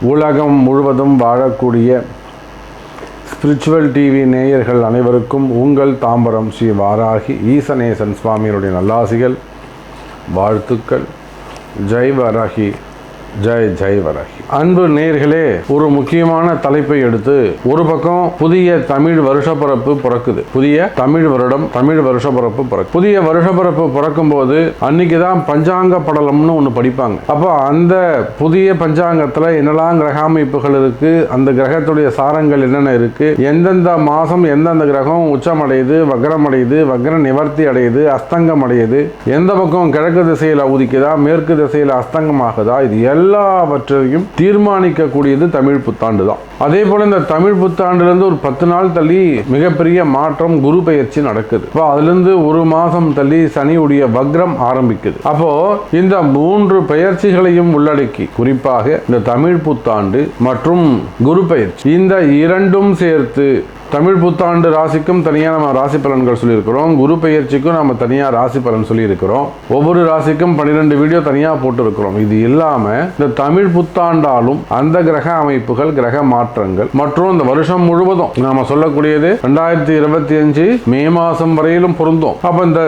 உலகம் முழுவதும் வாழக்கூடிய ஸ்பிரிச்சுவல் டிவி நேயர்கள் அனைவருக்கும் உங்கள் தாம்பரம் ஸ்ரீ வாராகி ஈசநேசன் சுவாமியினுடைய நல்லாசிகள் வாழ்த்துக்கள். ஜெய் வாராகி. ஜெய் ஜெய் வராகி. அன்பு நேர்களே ஒரு முக்கியமான தலைப்பை எடுத்து ஒரு பக்கம் புதிய தமிழ் வருஷப்பிறப்பு பிறக்குது. புதிய தமிழ் வருடம் தமிழ் வருஷப்பிறப்பு பிறக்கு. புதிய வருஷப்பிறப்பு பிறக்கும் போது அன்னைக்கு தான் பஞ்சாங்க படலம்னு ஒன்று படிப்பாங்க. அப்போ அந்த புதிய பஞ்சாங்கத்தில் என்னெல்லாம் கிரக அமைப்புகள் இருக்கு அந்த கிரகத்துடைய சாரங்கள் என்னென்ன இருக்கு எந்தெந்த மாதம் எந்தெந்த கிரகம் உச்சமடையுது வக்ரம் அடையுது வக்ர நிவர்த்தி அடையுது அஸ்தங்கம் அடையுது எந்த பக்கம் கிழக்கு திசையில் உதிக்குதா மேற்கு திசையில் அஸ்தங்கம் ஆகுதா இது எல்லாவற்றையும் தீர்மானிக்கக்கூடியது தமிழ் புத்தாண்டு தான் அதே போல இந்த தமிழ் புத்தாண்டுலேருந்து ஒரு பத்து நாள் தள்ளி மிகப்பெரிய மாற்றம் குரு பயிற்சி நடக்குது. இப்போ அதுலேருந்து ஒரு மாதம் தள்ளி சனியுடைய வக்ரம் ஆரம்பிக்குது. அப்போ இந்த மூன்று பெயர்ச்சிகளையும் உள்ளடக்கி குறிப்பாக இந்த தமிழ் புத்தாண்டு மற்றும் குரு பயிற்சி இந்த இரண்டும் சேர்த்து தமிழ் புத்தாண்டு ராசிக்கும் தனியாக நம்ம ராசி பலன்கள் சொல்லியிருக்கிறோம். குரு பெயர்ச்சிக்கும் நம்ம தனியாக ராசி பலன் சொல்லியிருக்கிறோம். ஒவ்வொரு ராசிக்கும் பன்னிரெண்டு வீடியோ தனியாக போட்டிருக்கிறோம். இது இல்லாமல் இந்த தமிழ் புத்தாண்டாலும் அந்த கிரக அமைப்புகள் கிரக மாற்றங்கள் மற்றும் இந்த வருஷம் முழுவதும் நாம சொல்லக்கூடியது ரெண்டாயிரத்தி இருபத்தி அஞ்சு மே மாதம் வரையிலும் பொருந்தும். அப்போ இந்த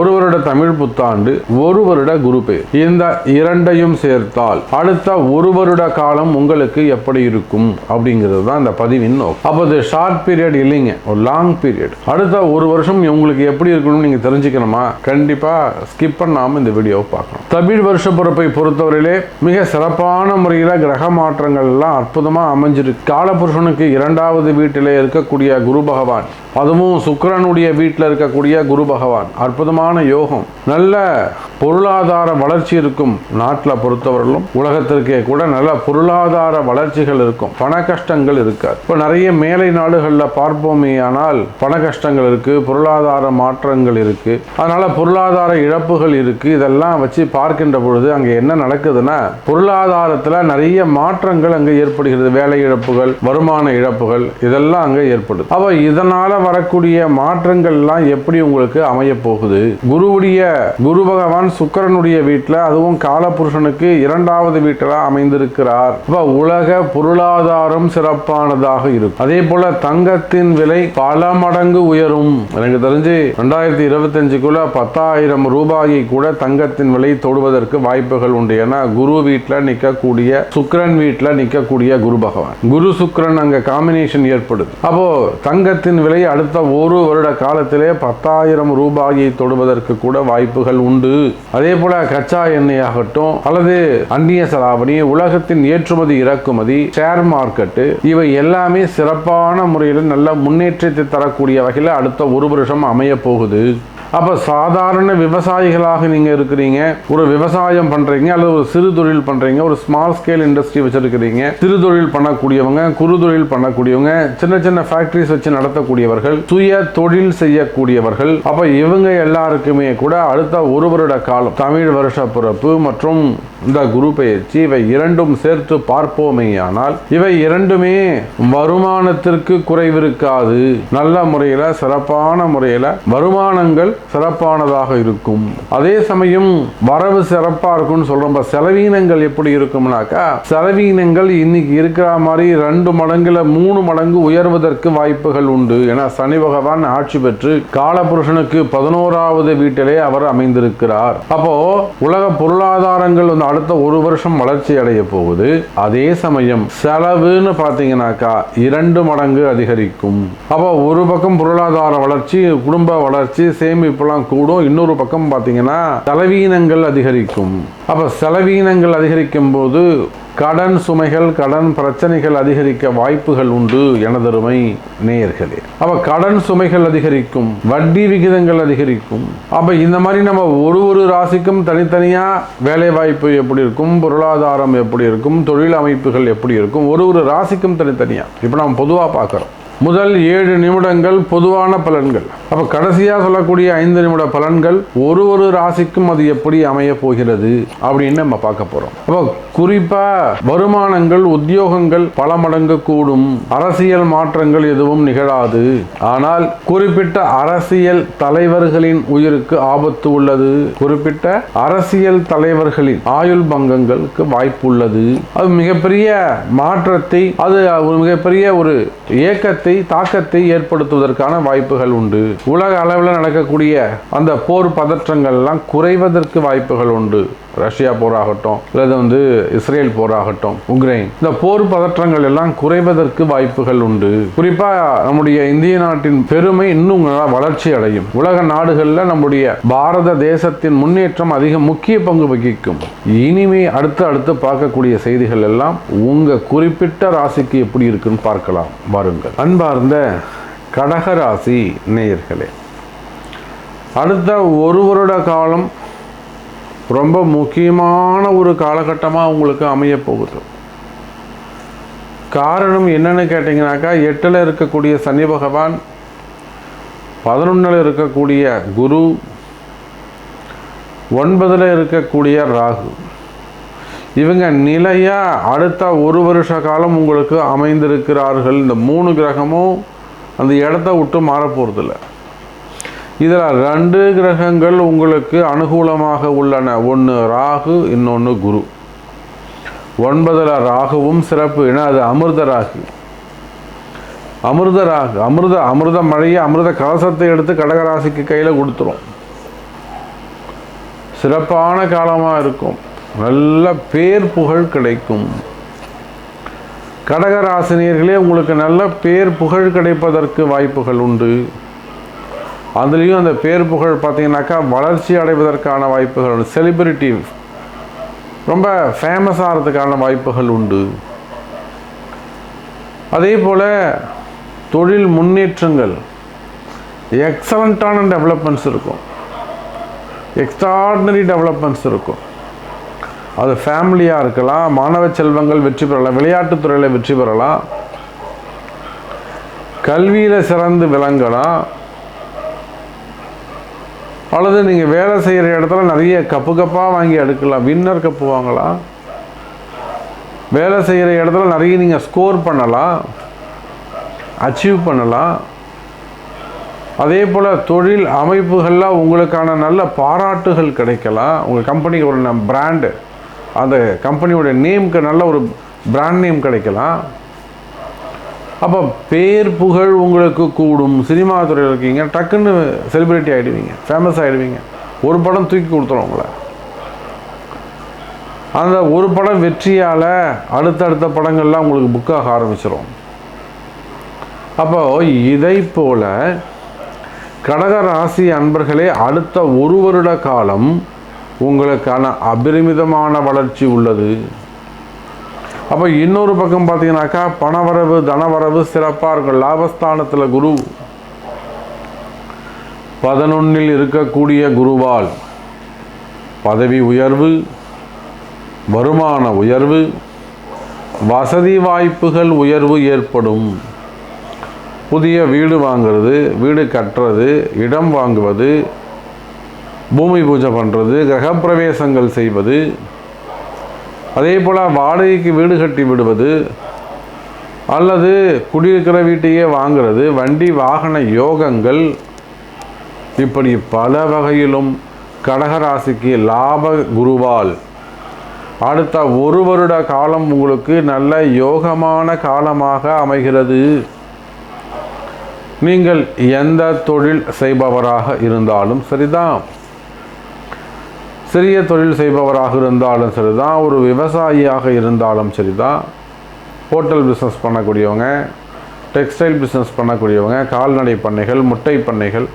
ஒரு வருட தமிழ் புத்தாண்டு ஒரு வருட குரு பெயர். இந்த இரண்டையும் சேர்த்தால் அடுத்த ஒரு வருட காலம் உங்களுக்கு எப்படி இருக்கும்? அப்படிங்கிறது தான் இந்த பதிவின் நோக்கம். அப்போ இது ஷார்ட் பீரியட் இல்லைங்க. ஒரு லாங் பீரியட் அடுத்த ஒரு வருஷம் உங்களுக்கு எப்படி இருக்கணும்னு நீங்க தெரிஞ்சுக்கணுமா? கண்டிப்பா ஸ்கிப் பண்ணாம இந்த வீடியோவை பார்க்கணும். தமிழ் வருஷ பிறப்பை பொறுத்தவரையிலே மிக சிறப்பான முறையில் கிரக மாற்றங்கள் எல்லாம் அற்புதமா அமைஞ்சிருக்கு. காலபுருஷனுக்கு இரண்டாவது வீட்டிலே இருக்கக்கூடிய குரு பகவான் அதுவும் சுக்கரனுடைய வீட்டில் இருக்கக்கூடிய குரு பகவான். அற்புதமான யோகம். நல்ல பொருளாதார வளர்ச்சி இருக்கும் நாட்டில் பொறுத்தவரையிலும். உலகத்திற்கே கூட நல்ல பொருளாதார வளர்ச்சிகள் இருக்கும். பண கஷ்டங்கள் இருக்காது. இப்போ நிறைய மேலை நாடுகளில் பார்ப்போமே ஆனால் பண கஷ்டங்கள் இருக்கு பொருளாதார மாற்றங்கள் இருக்கு. அதனால பொருளாதார இழப்புகள் இருக்கு. இதெல்லாம் வச்சு பார்க்கின்ற பொழுது அங்கே என்ன நடக்குதுன்னா பொருளாதாரத்தில் நிறைய மாற்றங்கள் அங்கே ஏற்படுகிறது. வேலை இழப்புகள் வருமான இழப்புகள் இதெல்லாம் அங்கே ஏற்படுது. அப்போ இதனால வரக்கூடிய மாற்றங்கள் எல்லாம் எப்படி உங்களுக்கு அமைய போகுது? குருவுடைய குரு பகவான் சுக்கிரனுடைய வீட்டில் அதுவும் காலபுருஷனுக்கு இரண்டாவது வீட்டில் அமைந்திருக்கிறார். உலக பொருளாதாரம் சிறப்பானதாக இருக்கும். அதே போல தங்க தங்கத்தின் விலை பல மடங்கு உயரும். எனக்கு தெரிஞ்சு ரெண்டாயிரத்தி இருபத்தி அஞ்சுக்குள்ள பத்தாயிரம் ரூபாயை கூட தங்கத்தின் விலை தொடுவதற்கு வாய்ப்புகள் உண்டு. ஏன்னா குரு வீட்டில் நிற்கக்கூடிய சுக்கிரன் வீட்டில் நிற்கக்கூடிய குரு பகவான். குரு சுக்கிரன் அங்க காம்பினேஷன் ஏற்படுது. அப்போ தங்கத்தின் விலை அடுத்த ஒரு வருட காலத்திலே பத்தாயிரம் ரூபாயை தொடுவதற்கு கூட வாய்ப்புகள் உண்டு. அதே போல கச்சா எண்ணெய் ஆகட்டும் அல்லது அந்நிய செலாவணி உலகத்தின் ஏற்றுமதி இறக்குமதி ஷேர் மார்க்கெட்டு இவை எல்லாமே சிறப்பான முறையில் நல்ல முன்னேற்றத்தை தரக்கூடிய வகையில் அடுத்த ஒரு வருஷம் அமைய போகுது. அப்போ சாதாரண விவசாயிகளாக நீங்கள் இருக்கிறீங்க ஒரு விவசாயம் பண்ணுறீங்க அல்லது ஒரு சிறு தொழில் பண்ணுறீங்க ஒரு ஸ்மால் ஸ்கேல் இண்டஸ்ட்ரி வச்சுருக்கிறீங்க சிறு தொழில் பண்ணக்கூடியவங்க குறு தொழில் பண்ணக்கூடியவங்க சின்ன சின்ன ஃபேக்ட்ரிஸ் வச்சு நடத்தக்கூடியவர்கள் சுய தொழில் செய்யக்கூடியவர்கள் அப்போ இவங்க எல்லாருக்குமே கூட அடுத்த ஒரு வருட காலம் தமிழ் வருஷ பிறப்பு மற்றும் இந்த குரு பயிற்சி இவை இரண்டும் சேர்த்து பார்ப்போமேயானால் இவை இரண்டுமே வருமானத்திற்கு குறைவிருக்காது நல்ல முறையில் சிறப்பான முறையில் வருமானங்கள் சிறப்பானதாக இருக்கும். அதே சமயம் வரவு சிறப்பா இருக்கும்னு சொல்றோம். செலவீனங்கள் எப்படி இருக்கும்னாக்கா செலவீனங்கள் இன்னைக்கு இருக்கிற மாதிரி ரெண்டு மடங்குல மூணு மடங்கு உயர்வதற்கு வாய்ப்புகள் உண்டு. ஏன்னா சனி பகவான் ஆட்சி பெற்று காலபுருஷனுக்கு பதினோராவது வீட்டிலே அவர் அமைந்திருக்கிறார். அப்போ உலக பொருளாதாரங்கள் வந்து அடுத்த ஒரு வருஷம் வளர்ச்சி அடைய போகுது. அதே சமயம் செலவுன்னு பார்த்தீங்கன்னாக்கா இரண்டு மடங்கு அதிகரிக்கும். அப்போ ஒரு பக்கம் பொருளாதார வளர்ச்சி குடும்ப வளர்ச்சி சேமிப்புலாம் கூடும். இன்னொரு பக்கம் பார்த்தீங்கன்னா செலவீனங்கள் அதிகரிக்கும். அப்போ செலவீனங்கள் அதிகரிக்கும் போது கடன் சுமைகள் கடன் பிரச்சனைகள் அதிகரிக்க வாய்ப்புகள் உண்டு எனதருமை நேயர்களே. அப்ப கடன் சுமைகள் அதிகரிக்கும் வட்டி விகிதங்கள் அதிகரிக்கும். அப்ப இந்த மாதிரி நம்ம ஒரு ஒரு ராசிக்கும் தனித்தனியா வேலை வாய்ப்பு எப்படி இருக்கும் பொருளாதாரம் எப்படி இருக்கும் தொழில் அமைப்புகள் எப்படி இருக்கும் ஒரு ஒரு ராசிக்கும் தனித்தனியா. இப்போ நம்ம பொதுவாக பார்க்குறோம். முதல் ஏழு நிமிடங்கள் பொதுவான பலன்கள். அப்ப கடைசியா சொல்லக்கூடிய ஐந்து நிமிட பலன்கள் ஒரு ஒரு ராசிக்கும் அது எப்படி அமைய போகிறது அப்படின்னு நம்ம பார்க்க போறோம். அப்போ குறிப்பா வருமானங்கள் உத்தியோகங்கள் பல மடங்கு கூடும். அரசியல் மாற்றங்கள் எதுவும் நிகழாது. ஆனால் குறிப்பிட்ட அரசியல் தலைவர்களின் உயிருக்கு ஆபத்து உள்ளது. குறிப்பிட்ட அரசியல் தலைவர்களின் ஆயுள் பங்கங்களுக்கு வாய்ப்பு உள்ளது. அது மிகப்பெரிய மாற்றத்தை அது மிகப்பெரிய ஒரு இயக்கத்தை தாக்கத்தை ஏற்படுத்துவதற்கான வாய்ப்புகள் உண்டு. உலக அளவில் நடக்கக்கூடிய அந்த போர் பதற்றங்கள்லாம் குறைவதற்கு வாய்ப்புகள் உண்டு. ரஷ்யா போராகட்டும் அல்லது வந்து இஸ்ரேல் போராகட்டும் உக்ரைன். இந்த போர் பதற்றங்கள் எல்லாம் குறைவதற்கு வாய்ப்புகள் உண்டு. குறிப்பா நம்முடைய இந்திய நாட்டின் பெருமை இன்னும் வளர்ச்சி அடையும். உலக நாடுகளில் நம்முடைய பாரத தேசத்தின் முன்னேற்றம் அதிக முக்கிய பங்கு வகிக்கும். இனிமே அடுத்து அடுத்து பார்க்கக்கூடிய செய்திகள் எல்லாம் உங்க குறிப்பிட்ட ராசிக்கு எப்படி இருக்குன்னு பார்க்கலாம். வாருங்கள். அன்பார்ந்த கடக ராசி நேயர்களே அடுத்த ஒரு வருட காலம் ரொம்ப முக்கியமான ஒரு காலகட்டமாக உங்களுக்கு அமைய போகுது. காரணம் என்னன்னு கேட்டிங்கனாக்கா எட்டில் இருக்கக்கூடிய சனி பகவான் பதினொன்றில் இருக்கக்கூடிய குரு ஒன்பதில் இருக்கக்கூடிய ராகு. இவங்க நிலையாக அடுத்த ஒரு வருஷ காலம் உங்களுக்கு அமைந்திருக்கிறார்கள். இந்த மூணு கிரகமும் அந்த இடத்த விட்டு மாறப்போகிறதில்லை போகிறதில்ல இதில் ரெண்டு கிரகங்கள் உங்களுக்கு அனுகூலமாக உள்ளன. ஒன்று ராகு இன்னொன்று குரு. ஒன்பதில் ராகுவும் சிறப்பு ஏன்னா அது அமிர்த ராகு அமிர்த ராகு அமிர்த அமிர்த மழையை அமிர்த கலசத்தை எடுத்து கடகராசிக்கு கையில் கொடுத்துரும். சிறப்பான காலமாக இருக்கும். நல்ல பேர் புகழ் கிடைக்கும். கடகராசினியர்களே உங்களுக்கு நல்ல பேர் புகழ் கிடைப்பதற்கு வாய்ப்புகள் உண்டு. அதுலேயும் அந்த பேர் புகழ் பார்த்தீங்கன்னாக்கா வளர்ச்சி அடைவதற்கான வாய்ப்புகள் உண்டு. செலிபிரிட்டி ரொம்ப ஃபேமஸ் ஆகிறதுக்கான வாய்ப்புகள் உண்டு. அதே போல் தொழில் முன்னேற்றங்கள் எக்ஸலண்ட்டான டெவலப்மெண்ட்ஸ் இருக்கும். எக்ஸ்ட்ராடினரி டெவலப்மெண்ட்ஸ் இருக்கும். அது ஃபேமிலியாக இருக்கலாம் மாணவ செல்வங்கள் வெற்றி பெறலாம் விளையாட்டுத்துறையில் வெற்றி பெறலாம். கல்வியில் சிறந்து விளங்கலாம். அல்லது நீங்கள் வேலை செய்கிற இடத்துல நிறைய கப்பு கப்பாக வாங்கி எடுக்கலாம். வின்னர் கப்பு வாங்கலாம். வேலை செய்கிற இடத்துல நிறைய நீங்கள் ஸ்கோர் பண்ணலாம். அச்சீவ் பண்ணலாம். அதே போல் தொழில் அமைப்புகளில் உங்களுக்கான நல்ல பாராட்டுகள் கிடைக்கலாம். உங்கள் கம்பெனிக்கு ஒரு பிராண்டு அந்த கம்பெனியோட நேம்க்கு நல்ல ஒரு பிராண்ட் நேம் கிடைக்கலாம். அப்போ பேர் புகழ் உங்களுக்கு கூடும். சினிமா துறையில் இருக்கீங்க. டக்குன்னு செலிப்ரிட்டி ஆகிடுவீங்க ஃபேமஸ் ஆகிடுவீங்க ஒரு படம் தூக்கி கொடுத்துரும் உங்களை. அந்த ஒரு படம் வெற்றியால் அடுத்தடுத்த படங்கள்லாம் உங்களுக்கு புக்காக ஆரம்பிச்சிடும் அப்போ இதை போல் கடக ராசி அன்பர்களே அடுத்த ஒரு வருட காலம் உங்களுக்கான அபரிமிதமான வளர்ச்சி உள்ளது. அப்போ இன்னொரு பக்கம் பார்த்தீங்கன்னாக்கா பணவரவு தனவரவு சிறப்பாக இருக்கும். லாபஸ்தானத்தில் குரு. பதினொன்னில் இருக்கக்கூடிய குருவால் பதவி உயர்வு வருமான உயர்வு வசதி வாய்ப்புகள் உயர்வு ஏற்படும். புதிய வீடு வாங்குறது வீடு கட்டுறது இடம் வாங்குவது பூமி பூஜை பண்ணுறது கிரகப்பிரவேசங்கள் செய்வது அதே போல் வாடகைக்கு வீடு கட்டி விடுவது அல்லது குடியிருக்கிற வீட்டையே வாங்கிறது வண்டி வாகன யோகங்கள் இப்படி பல வகையிலும் கடகராசிக்கு லாப குருவால். அடுத்த ஒரு வருட காலம் உங்களுக்கு நல்ல யோகமான காலமாக அமைகிறது. நீங்கள் எந்த தொழில் செய்பவராக இருந்தாலும் சரிதான். சிறிய தொழில் செய்பவராக இருந்தாலும் சரிதான் ஒரு விவசாயியாக இருந்தாலும் சரிதான். ஹோட்டல் பிஸ்னஸ் பண்ணக்கூடியவங்க டெக்ஸ்டைல் பிஸ்னஸ் பண்ணக்கூடியவங்க கால்நடை பண்ணைகள் முட்டை பண்ணைகள்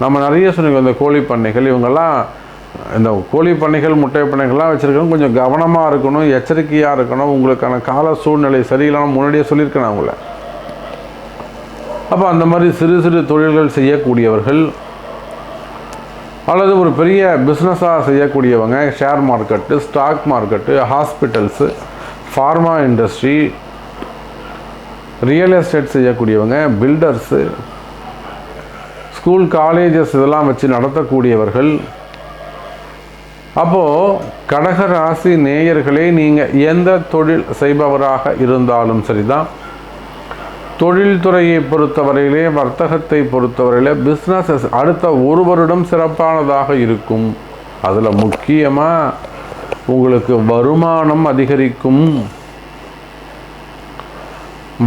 நம்ம நிறைய சொன்னீங்க இந்த கோழி பண்ணைகள் இவங்கெல்லாம் இந்த கோழி பண்ணைகள் முட்டை பண்ணைகள்லாம் வச்சுருக்கணும் கொஞ்சம் கவனமாக இருக்கணும் எச்சரிக்கையாக இருக்கணும் உங்களுக்கான கால சூழ்நிலை சரியில்லாமல் முன்னாடியே சொல்லியிருக்கேன் அவங்கள அப்போ அந்த மாதிரி சிறு சிறு தொழில்கள் செய்யக்கூடியவர்கள் அல்லது ஒரு பெரிய பிஸ்னஸாக செய்யக்கூடியவங்க share market stock market hospitals pharma industry real estate செய்யக்கூடியவங்க பில்டர்ஸு ஸ்கூல் காலேஜஸ் இதெல்லாம் வச்சு நடத்தக்கூடியவர்கள். அப்போது கடகராசி நேயர்களே நீங்கள் எந்த தொழில் செய்பவராக இருந்தாலும் சரிதான். தொழில்துறையை பொறுத்தவரையிலே வர்த்தகத்தை பொறுத்தவரையிலே பிஸ்னஸஸ் அடுத்த ஒரு வருடம் சிறப்பானதாக இருக்கும். அதில் முக்கியமாக உங்களுக்கு வருமானம் அதிகரிக்கும்.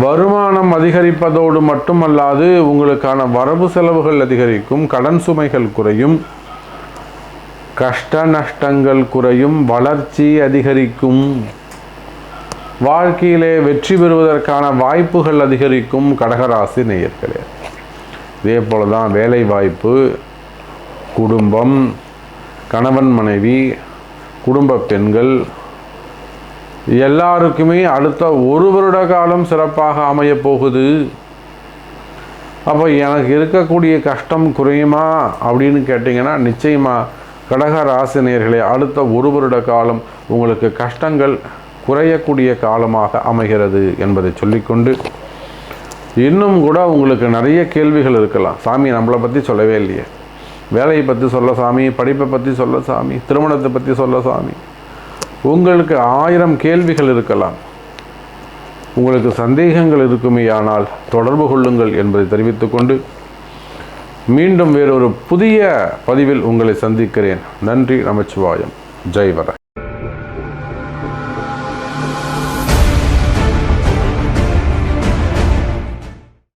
வருமானம் அதிகரிப்பதோடு மட்டுமல்லாது உங்களுக்கான வரவு செலவுகள் அதிகரிக்கும் கடன் சுமைகள் குறையும் கஷ்ட நஷ்டங்கள் குறையும் வளர்ச்சி அதிகரிக்கும். வாழ்க்கையிலே வெற்றி பெறுவதற்கான வாய்ப்புகள் அதிகரிக்கும் கடகராசி நேயர்களே. இதே போல தான் வேலை வாய்ப்பு குடும்பம் கணவன் மனைவி குடும்ப பெண்கள் எல்லாருக்குமே அடுத்த ஒரு வருட காலம் சிறப்பாக அமையப் போகுது. அப்போ எனக்கு இருக்கக்கூடிய கஷ்டம் குறையுமா அப்படின்னு கேட்டிங்கன்னா நிச்சயமாக கடக ராசினியர்களே அடுத்த ஒரு வருட காலம் உங்களுக்கு கஷ்டங்கள் குறையக்கூடிய காலமாக அமைகிறது என்பதை சொல்லிக்கொண்டு இன்னும் கூட உங்களுக்கு நிறைய கேள்விகள் இருக்கலாம். சாமி நம்மளை பற்றி சொல்லவே இல்லையே. வேலையை பற்றி சொல்ல சாமி படிப்பை பற்றி சொல்ல சாமி திருமணத்தை பற்றி சொல்ல சாமி. உங்களுக்கு ஆயிரம் கேள்விகள் இருக்கலாம். உங்களுக்கு சந்தேகங்கள் இருக்குமே ஆனால் தொடர்பு கொள்ளுங்கள் என்பதை தெரிவித்துக்கொண்டு மீண்டும் வேறொரு புதிய பதிவில் உங்களை சந்திக்கிறேன். நன்றி நமச்சிவாயம். ஜெய்வர